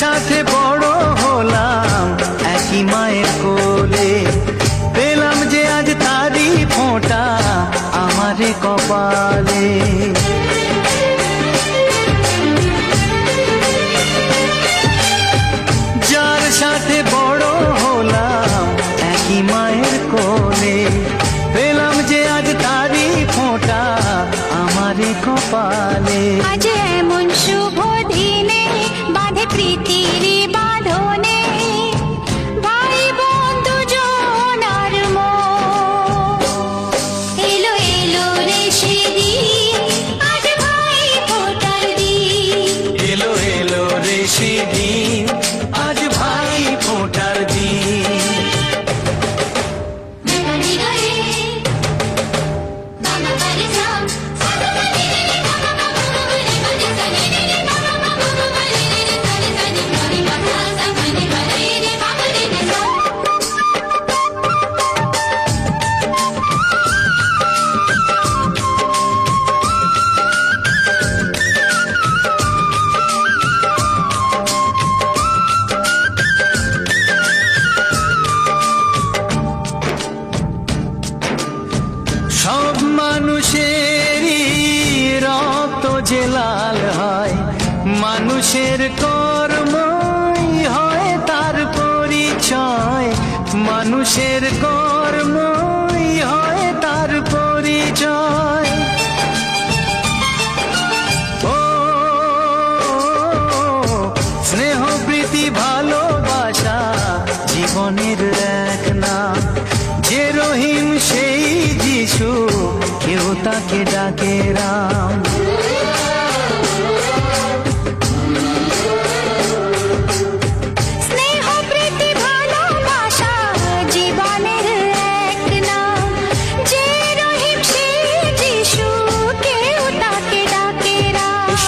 সাথে বড় হলাম একই মায়ের কোলে। পেলাম যে আজ তারি ফোঁটা আমারে কপালে। যে লাল হয়, মানুষের কর্মই হয় তার পরিচয়। মানুষের কর্মই হয় তার পরিচয়। ও, স্নেহ, প্রীতি, ভালোবাসা জীবনের এক না যে রহিম সেই যিশু, কেউ তাকে ডাকে রাম।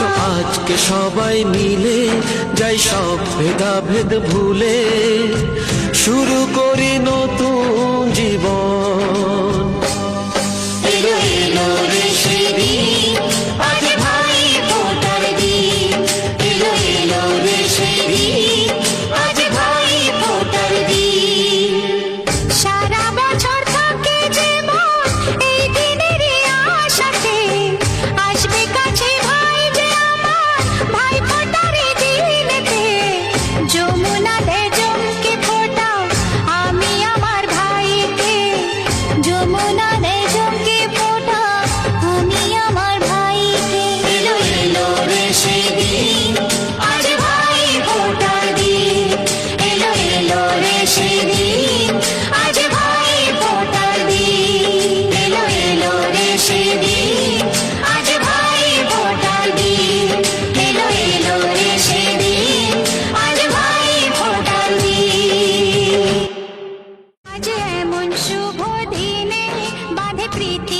আসো আজকে সবাই মিলে যাই সব ভেদাভেদ ভুলে। শুরু করি নতুন জীবন। Mưa ಪ್ರೀತಿ